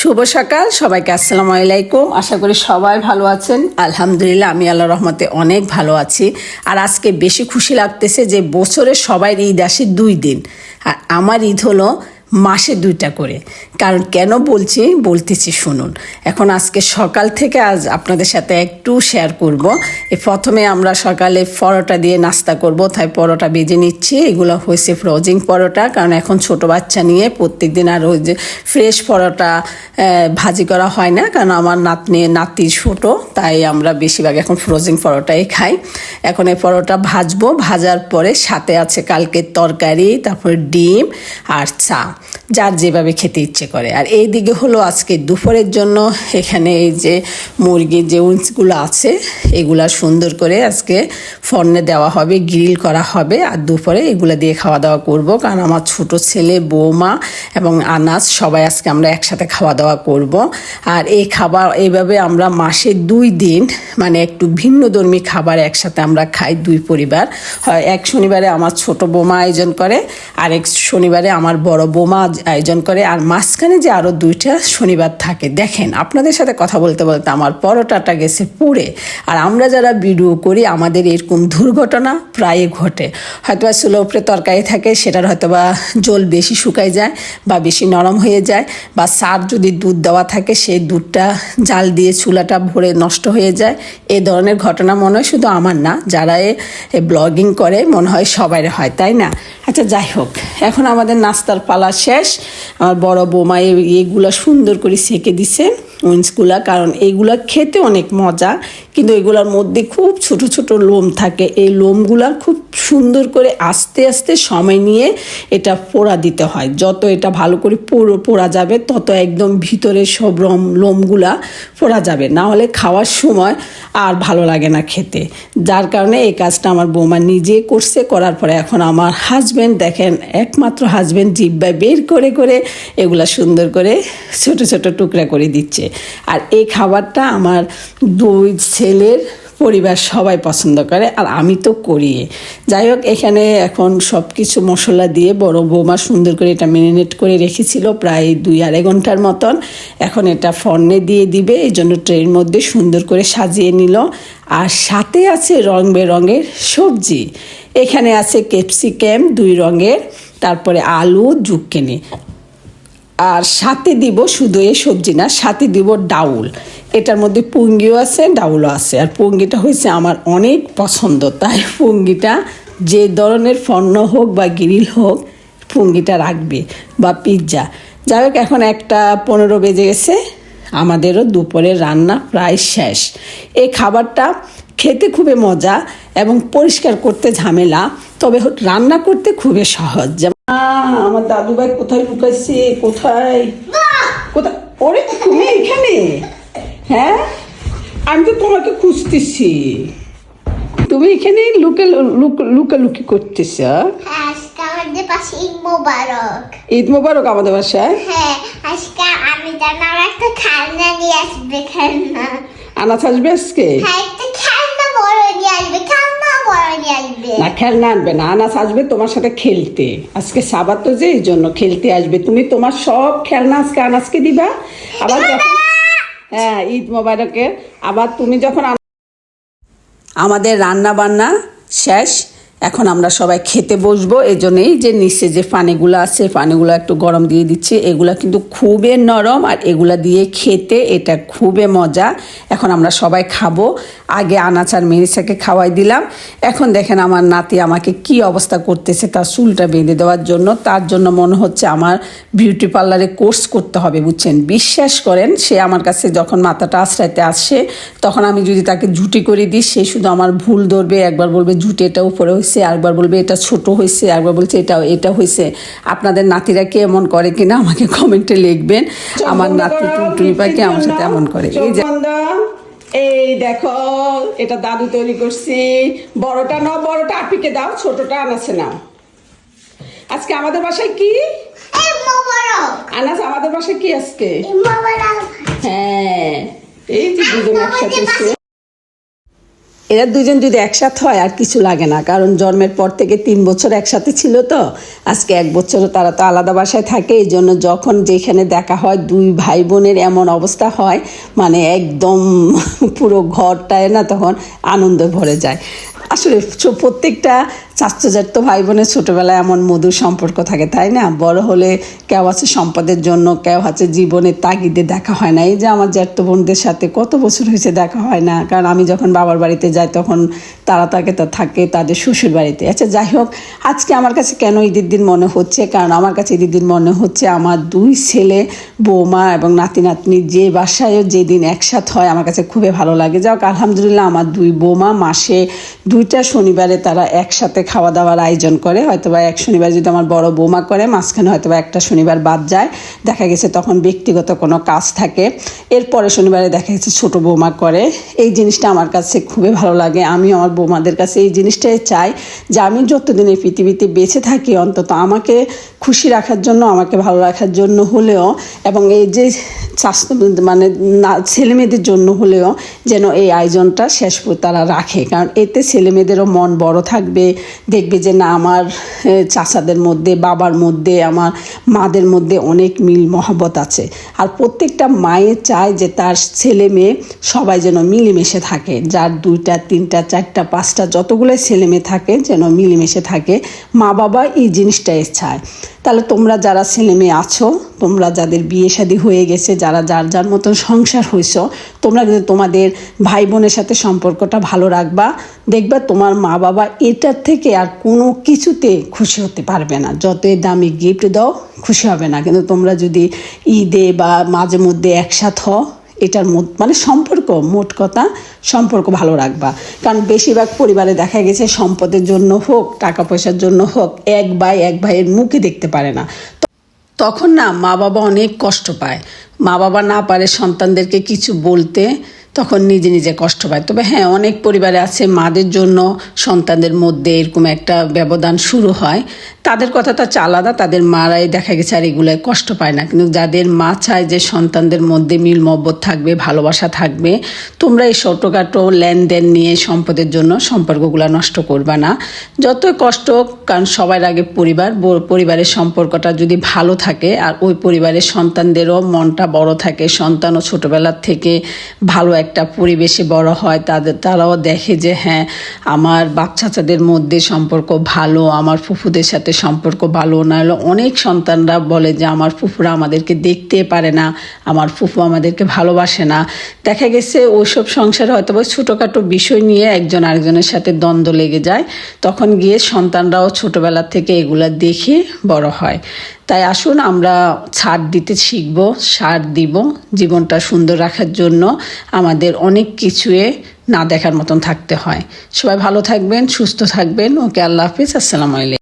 শুভ সকাল, সবাইকে আসসালামু আলাইকুম। আশা করি সবাই ভালো আছেন। আলহামদুলিল্লাহ, আমি আল্লাহ রহমতে অনেক ভালো আছি। আর আজকে বেশি খুশি লাগতেছে যে বছরে সবাই ঈদ আসে দুই দিন। আর আমার ঈদ হলো মাসে দুইটা করে। কারণ কেন বলছি? বলতেছি, শুনুন। এখন আজকে সকাল থেকে আজ আপনাদের সাথে একটু শেয়ার করব। এই প্রথমে আমরা সকালে পরোটা দিয়ে নাস্তা করব, তাই পরোটা বেজে নিচ্ছি। এগুলো হয়েছে ফ্রোজিং পরোটা, কারণ এখন ছোট বাচ্চা নিয়ে প্রত্যেক দিন আর ওই যে ফ্রেশ পরোটা ভাজি করা হয় না। কারণ আমার নাতনি, নাতি ছোট, তাই আমরা বেশিরভাগ এখন ফ্রোজিং পরোটাই খাই। এখন এই পরোটা ভাজবো। ভাজার পরে সাথে আছে কালকের তরকারি, তারপর ডিম আর চা। যার যেভাবে খেতে ইচ্ছে করে। আর এই দিকে হলো আজকে দুপুরের জন্য এখানে এই যে মুরগির যে উইন্সগুলো আছে, এগুলা সুন্দর করে আজকে ফর্নে দেওয়া হবে, গ্রিল করা হবে, আর দুপুরে এগুলো দিয়ে খাওয়া দাওয়া করব। কারণ আমার ছোট ছেলে, বৌমা এবং আনাজ সবাই আজকে আমরা একসাথে খাওয়া দাওয়া করব। আর এই খাবার এইভাবে আমরা মাসে দুই দিন মানে একটু ভিন্ন ধর্মী খাবার একসাথে আমরা খাই দুই পরিবার। হয় এক শনিবারে আমার ছোট বৌমা আয়োজন করে আর এক শনিবারে আমার বড় বৌমা আয়োজন করে, আর মাঝখানে যে আরও দুইটা শনিবার থাকে, দেখেন, আপনাদের সাথে কথা বলতে বলতে আমার পরোটাটা গেছে পুড়ে। আর আমরা যারা ভিডিও করি, আমাদের এরকম দুর্ঘটনা প্রায় ঘটে। হয়তো বা চুলো উপরে তরকারি থাকে, সেটার হয়তো বা জল বেশি শুকায় যায় বা বেশি নরম হয়ে যায়, বা সার যদি দুধ দেওয়া থাকে সেই দুধটা জাল দিয়ে চুলাটা ভরে নষ্ট হয়ে যায়। এ ধরনের ঘটনা মনে হয় শুধু আমার না, যারা এ ব্লগিং করে, মনে হয় সবাই হয়, তাই না? আচ্ছা যাই হোক, এখন আমাদের নাস্তার পালা শেষ। আমার বড় বৌমা এগুলো সুন্দর করে সেঁকে দিছে। উইন্সগুলা কারণ এইগুলা খেতে অনেক মজা, কিন্তু এগুলার মধ্যে খুব ছোট ছোট লোম থাকে। এই লোমগুলা খুব সুন্দর করে আস্তে আস্তে সময় নিয়ে এটা পোড়া দিতে হয়। যত এটা ভালো করে পুরো পোড়া যাবে, তত একদম ভিতরে সব রম, লোমগুলা পোড়া যাবে। না হলে খাওয়ার সময় আর ভালো লাগে না খেতে। যার কারণে এই কাজটা আমার বৌমা নিজে করছে, করার পরে এখন আমার হাজব্যান্ড দেখেন, একমাত্র হাজব্যান্ড জিব্বায় বের করে করে এগুলা সুন্দর করে ছোট ছোট টুকরা করে দিচ্ছে। আর এই খাবারটা আমার দুই ছেলের পরিবার সবাই পছন্দ করে, আর আমি তো করি। যাই হোক, এখানে এখন সব কিছু মশলা দিয়ে বড় বৌমা সুন্দর করে এটা ম্যারিনেট করে রেখেছিল প্রায় দুই আড়াই ঘণ্টার মতন। এখন এটা ফর্নে দিয়ে দিবে, এই জন্য ট্রের মধ্যে সুন্দর করে সাজিয়ে নিল। আর সাথে আছে রং বেরঙের সবজি। এখানে আছে ক্যাপসিকাম দুই রঙের, তারপরে আলু জুক্কেনি আর সাথে দিব শুধু এই সবজি না, সাথে দিব ডাউল। এটার মধ্যে পুঙ্গিও আছে, ডাউলও আছে। আর পুঙ্গিটা হয়েছে আমার অনেক পছন্দ, তাই পুঙ্গিটা যে ধরনের পণ্য হোক বা গ্রিল হোক, পুঙ্গিটা রাখবে বা পিৎজা। যাই হোক, এখন একটা পনেরো বেজে গেছে, আমাদেরও দুপুরের রান্না প্রায় শেষ। এই খাবারটা খেতে খুবই মজা এবং পরিষ্কার করতে ঝামেলা, তবে রান্না করতে খুবই সহজ। আমার দাদু ভাই কোথায় লুকাইছে? কোথায়? কোথায়? ওরে তুমি এখানে? হ্যাঁ? আমি তো তোমাকে খুঁজতেছি। তুমি এখানে লুকে লুক- লুকালুকি করতেছ? ঈদ মোবারক। আমাদের বাসায়? হ্যাঁ আজকে আমি জানার একটা খেলনা নিয়ে আসবে খেলনা। আনাজ আসবে আজকে? হ্যাঁ না খেলনা আনবে না। আনাস আসবে তোমার সাথে খেলতে। আজকে সাবাত তো যে এই জন্য খেলতে আসবে। তুমি তোমার সব খেলনা আজকে আনাসকে দিবা। আবার যখন হ্যাঁ ঈদ মোবারকের। আবার তুমি যখন আমাদের রান্না বান্না শেষ। এখন আমরা সবাই খেতে বসবো এই জন্যই যে নিচে যে পানিগুলো আছে, পানিগুলো একটু গরম দিয়ে দিচ্ছি। এগুলা কিন্তু খুবই নরম আর এগুলা দিয়ে খেতে এটা খুবই মজা। এখন আমরা সবাই খাব। আগে আনাচ আর মেরিসাকে খাওয়াই দিলাম। এখন দেখেন আমার নাতি আমাকে কি অবস্থা করতেছে, তার চুলটা বেঁধে দেওয়ার জন্য। তার জন্য মনে হচ্ছে আমার বিউটি পার্লারে কোর্স করতে হবে, বুঝছেন? বিশ্বাস করেন, সে আমার কাছে যখন মাথাটা আশ্রাইতে আসে, তখন আমি যদি তাকে ঝুটি করে দিই, সে শুধু আমার ভুল ধরবে, একবার বলবে ঝুটি এটা উপরে হয়েছে আরেকবার বলবে এটা ছোট হয়েছে একবার বলছে এটা এটা হয়েছে। আপনাদের নাতিরা কি এমন করে কিনা আমাকে কমেন্টে লিখবেন। আমার নাতি টুনটুনি পাখি আমার সাথে এমন করে। এই যে এই দেখো এটা দাদু তৈরি করছি। বড়টা নাও বড়টা আপিকে দাও ছোটটা আনাছে না আজকে আমাদের বাসায় কি? আনাস আমাদের বাসায় কি আজকে? হ্যাঁ এই যে দুজন একসাথে এরা দুজন যদি একসাথে হয় আর কিছু লাগে না, কারণ জন্মের পর থেকে তিন বছর একসাথে ছিল তো। আজকে এক বছরও তারা তো আলাদা বাসায় থাকে, এই জন্য যখন যেখানে দেখা হয় দুই ভাই বোনের এমন অবস্থা হয় মানে একদম পুরো ঘরটায় না তখন আনন্দ ভরে যায়। আসলে প্রত্যেকটা চাচাজাত তো ভাই বোনের ছোটোবেলায় এমন মধুর সম্পর্ক থাকে, তাই না? বড় হলে কেউ আছে সম্পদের জন্য, কেউ আছে জীবনের তাগিদে দেখা হয় না। এই যে আমার জ্যাঠতো বোনদের সাথে কত বছর হয়েছে দেখা হয় না, কারণ আমি যখন বাবার বাড়িতে যাই তখন তারা তাকে তা থাকে তাদের শ্বশুর বাড়িতে। আচ্ছা যাই হোক, আজকে আমার কাছে কেন ঈদের দিন মনে হচ্ছে? কারণ আমার কাছে ঈদের দিন মনে হচ্ছে আমার দুই ছেলে, বৌমা এবং নাতি নাতনি যে বাসায়ও যেদিন একসাথ হয় আমার কাছে খুবই ভালো লাগে। যাক আলহামদুলিল্লাহ আমার দুই বৌমা মাসে দুইটা শনিবারে তারা একসাথে খাওয়া দাওয়ার আয়োজন করে। হয়তো বা এক শনিবার যদি আমার বড় বৌমা করে, মাঝখানে হয়তো বা একটা শনিবার বাদ যায়। দেখা গেছে তখন ব্যক্তিগত কোনো কাজ থাকে। এরপরে শনিবারে দেখা গেছে ছোট বৌমা করে। এই জিনিসটা আমার কাছে খুবই ভালো লাগে। আমি আমার বৌমাদের কাছে এই জিনিসটাই চাই যে আমি যতদিন এই পৃথিবীতে বেঁচে থাকি, অন্তত আমাকে খুশি রাখার জন্য, আমাকে ভালো রাখার জন্য হলেও এবং এই যে স্বাস্থ্য মানে না ছেলে মেয়েদের জন্য হলেও যেন এই আয়োজনটা শেষ তারা রাখে। কারণ এতে ছেলে মেয়েদেরও মন বড় থাকবে। দেখবে যে না আমার এ, চাচাদের মধ্যে বাবার মধ্যে আমার মাদের মধ্যে অনেক মিল মহব্বত আছে। আর প্রত্যেকটা মায়ের চায় যে তার ছেলে মেয়ে সবাই যেন মিলেমিশে থাকে। যার দুইটা তিনটা চারটা পাঁচটা যতগুলো ছেলে মেয়ে থাকে যেন মিলেমিশে থাকে মা বাবা এই জিনিসটাই চায়। তাহলে তোমরা যারা ছেলে মেয়ে আছো তোমরা যাদের বিয়ে শাদী হয়ে গেছে যারা যার যার মতন সংসার হয়েছ তোমরা কিন্তু তোমাদের ভাই বোনের সাথে সম্পর্কটা ভালো রাখবা। দেখবা তোমার মা বাবা এটার থেকে আর কোনো কিছুতে খুশি হতে পারবে না। যতই দামি গিফট দাও, খুশি হবে না। কিন্তু তোমরা যদি ঈদে বা মাঝে মধ্যে একসাথ হও, এটার মানে সম্পর্ক, মোট কথা সম্পর্ক ভালো রাখবা। কারণ বেশিরভাগ পরিবারে দেখা গেছে সম্পদের জন্য হোক টাকা পয়সার জন্য হোক, এক ভাই এক ভাইয়ের মুখে দেখতে পারে না। তখন না মা বাবা অনেক কষ্ট পায়। মা বাবা না পারে সন্তানদেরকে কিছু বলতে তখন নিজে নিজে কষ্ট পায়। তবে হ্যাঁ অনেক পরিবারে আছে মাদের জন্য সন্তানদের মধ্যে এরকম একটা ব্যবধান শুরু হয়। তাদের কথা তো আলাদা তাদের মারাই দেখা গেছে আর এগুলোয় কষ্ট পায় না। কিন্তু যাদের মা চায় যে সন্তানদের মধ্যে মিল মব্বত থাকবে ভালোবাসা থাকবে তোমরা এই ছোটোখাটো লেনদেন নিয়ে সম্পদের জন্য সম্পর্কগুলো নষ্ট করবা না। যতই কষ্ট হোক, কারণ সবার আগে পরিবার পরিবারের সম্পর্কটা যদি ভালো থাকে আর ওই পরিবারের সন্তানদেরও মনটা বড় থাকে সন্তানও ছোটোবেলার থেকে ভালো একটা পরিবেশে বড় হয়, তাদের, তারাও দেখে যে হ্যাঁ আমার বাচ্চাদের মধ্যে সম্পর্ক ভালো, আমার ফুফুদের সাথে সম্পর্ক ভালো। না হলে অনেক সন্তানরা বলে যে, আমার ফুফুরা আমাদেরকে দেখতে পারে না, আমার ফুফু আমাদেরকে ভালোবাসে না। দেখা গেছে ওইসব সংসারে হয়তো বা ছোটোখাটো বিষয় নিয়ে একজন আরেকজনের সাথে দ্বন্দ্ব লেগে যায়। তখন গিয়ে সন্তানরাও ছোটোবেলা থেকে এগুলা দেখে বড় হয়। তাই আসুন আমরা ছাড় দিতে শিখব, সার দিব, জীবনটা সুন্দর রাখার জন্য আমাদের অনেক কিছুয়ে না দেখার মতন থাকতে হয়। সবাই ভালো থাকবেন, সুস্থ থাকবেন। ওকে, আল্লাহ হাফিজ। আসসালামু আলাইকুম।